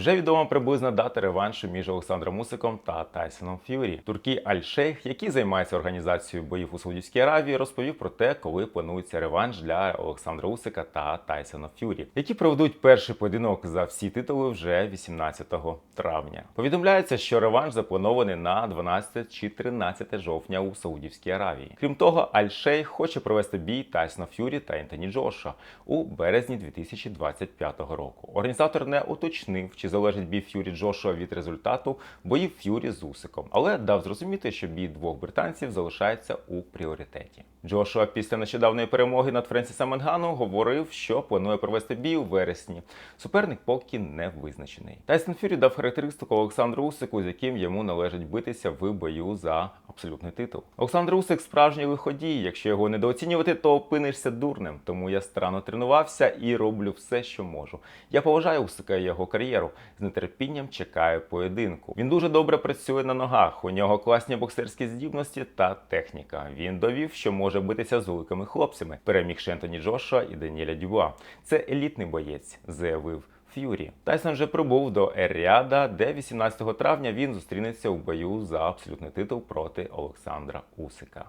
Вже відома приблизна дата реваншу між Олександром Усиком та Тайсоном Ф'юрі. Туркій Аль-Шейх, який займається організацією боїв у Саудівській Аравії, розповів про те, коли планується реванш для Олександра Усика та Тайсона Ф'юрі, які проведуть перший поєдинок за всі титули вже 18 травня. Повідомляється, що реванш запланований на 12 чи 13 жовтня у Саудівській Аравії. Крім того, Аль-Шейх хоче провести бій Тайсона Ф'юрі та Ентоні Джоша у березні 2025 року. Організатор не уточнив, чи залежить бій Ф'юрі Джошуа від результату боїв Ф'юрі з Усиком, але дав зрозуміти, що бій двох британців залишається у пріоритеті. Джошуа після нещодавної перемоги над Френсісом Енгану говорив, що планує провести бій у вересні. Суперник поки не визначений. Тайсон Ф'юрі дав характеристику Олександру Усику, з яким йому належить битися в бою за абсолютний титул. Олександр Усик справжній виходій. Якщо його недооцінювати, то опинишся дурним. Тому я старанно тренувався і роблю все, що можу. Я поважаю Усика і його кар'єру. З нетерпінням чекаю поєдинку. Він дуже добре працює на ногах. У нього класні боксерські здібності та техніка. Він довів, що може битися з великими хлопцями, перемігши Ентоні Джоша і Даніеля Дюбуа. Це елітний боєць, заявив. Ф'юрі. Тайсон вже прибув до Ер-Ріада, де 18 травня він зустрінеться у бою за абсолютний титул проти Олександра Усика.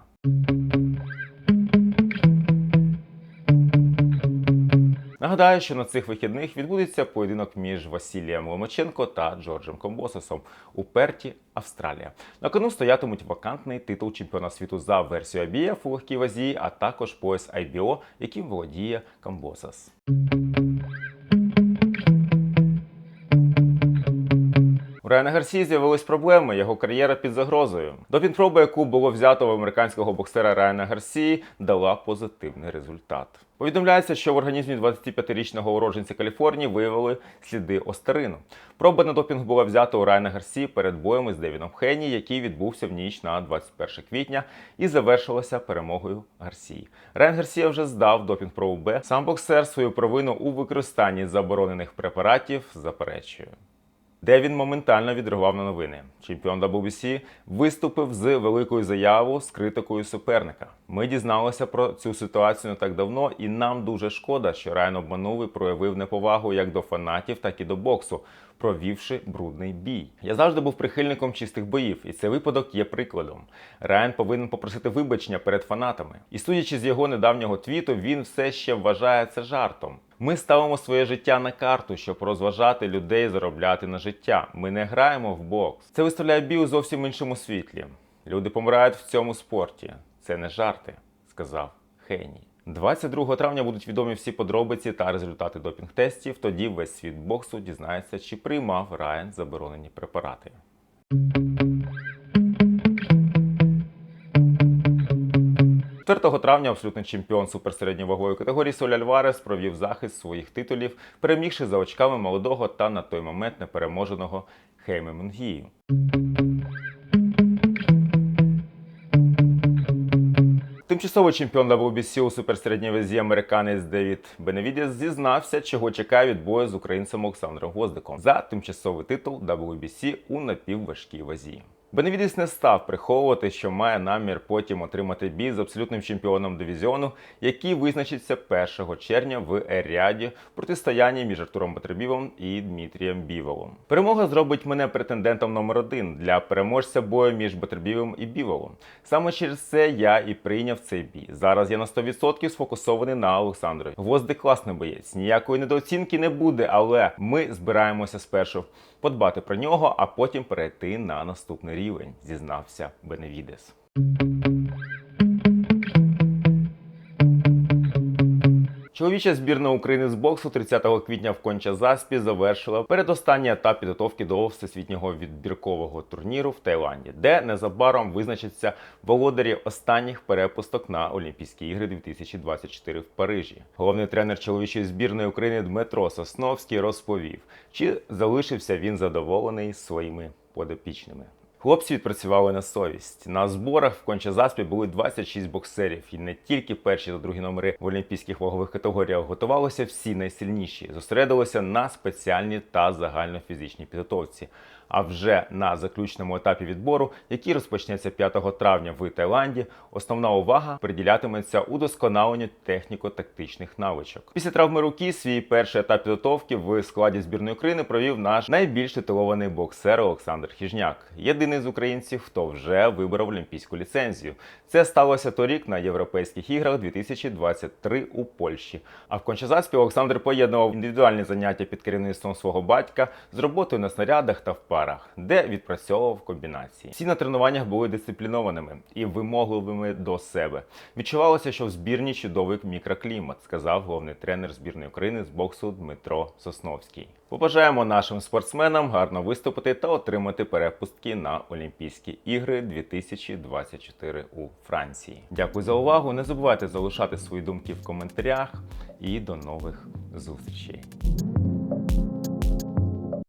Нагадаю, що на цих вихідних відбудеться поєдинок між Василієм Ломаченко та Джорджем Комбососом у Перті, Австралія. На кону стоятимуть вакантний титул чемпіона світу за версією IBF у легкій вазі, а також пояс IBO, яким володіє Камбосас. У Райана Гарсії з'явились проблеми, його кар'єра під загрозою. Допінг-проба, яку було взято в американського боксера Райана Гарсії, дала позитивний результат. Повідомляється, що в організмі 25-річного уродженця Каліфорнії виявили сліди остарину. Проба на допінг була взята у Райана Гарсії перед боєм із Девіном Хенні, який відбувся в ніч на 21 квітня і завершилася перемогою Гарсії. Райан Гарсія вже здав допінг-пробу Б. Сам боксер свою провину у використанні заборонених препаратів заперечує де він моментально відреагував на новини. Чемпіон WBC виступив з великою заявою з критикою суперника. Ми дізналися про цю ситуацію не так давно, і нам дуже шкода, що Райан обманув і проявив неповагу як до фанатів, так і до боксу, провівши брудний бій. Я завжди був прихильником чистих боїв, і цей випадок є прикладом. Райан повинен попросити вибачення перед фанатами. І судячи з його недавнього твіту, він все ще вважає це жартом. Ми ставимо своє життя на карту, щоб розважати людей, заробляти на життя. Ми не граємо в бокс. Це виставляє бій у зовсім іншому світлі. Люди помирають в цьому спорті. Це не жарти, сказав Хейні. 22 травня будуть відомі всі подробиці та результати допінг-тестів. Тоді весь світ боксу дізнається, чи приймав Райан заборонені препарати. 4 травня абсолютний чемпіон суперсередньовагової категорії Соль Альварес провів захист своїх титулів, перемігши за очками молодого та на той момент непереможеного Хейме Мунгію. Тимчасовий чемпіон WBC у суперсередній вазі американець Девід Беневідіс зізнався, чого чекає від бою з українцем Олександром Гвоздиком за тимчасовий титул WBC у напівважкій вазі. Беневідіс не став приховувати, що має намір потім отримати бій з абсолютним чемпіоном дивізіону, який визначиться 1 червня в Ер-Ріаді в протистоянні між Артуром Батребівом і Дмитрієм Біволом. Перемога зробить мене претендентом номер один для переможця бою між Батребівом і Біволом. Саме через це я і прийняв цей бій. Зараз я на 100% сфокусований на Олександрові. Гвоздик класний боєць, ніякої недооцінки не буде, але ми збираємося спершу подбати про нього, а потім перейти на наступний рівень, зізнався Беневідес. Чоловіча збірна України з боксу 30 квітня в Конча-Заспі завершила передостанній етап підготовки до всесвітнього відбіркового турніру в Таїланді, де незабаром визначаться володарі останніх перепусток на Олімпійські ігри 2024 в Парижі. Головний тренер чоловічої збірної України Дмитро Сосновський розповів, чи залишився він задоволений своїми подопічними. Хлопці відпрацювали на совість. На зборах в Конча-Заспі були 26 боксерів, і не тільки перші та другі номери в олімпійських вагових категоріях готувалися всі найсильніші, зосередилися на спеціальній та загальнофізичній підготовці. А вже на заключному етапі відбору, який розпочнеться 5 травня в Таїланді, основна увага приділятиметься удосконаленню техніко-тактичних навичок. Після травми руки свій перший етап підготовки в складі збірної України провів наш найбільш титулований боксер Олександр Хіжняк, єдиний з українців, хто вже виборов олімпійську ліцензію. Це сталося торік на європейських іграх 2023 у Польщі. А в Кончазаспі Олександр поєднував індивідуальні заняття під керівництвом свого батька з роботою на снарядах та в парах, де відпрацьовував комбінації. Всі на тренуваннях були дисциплінованими і вимогливими до себе. Відчувалося, що в збірні чудовий мікроклімат, сказав головний тренер збірної України з боксу Дмитро Сосновський. Побажаємо нашим спортсменам гарно виступити та отримати перепустки на Олімпійські ігри 2024 у Франції. Дякую за увагу. Не забувайте залишати свої думки в коментарях і до нових зустрічей.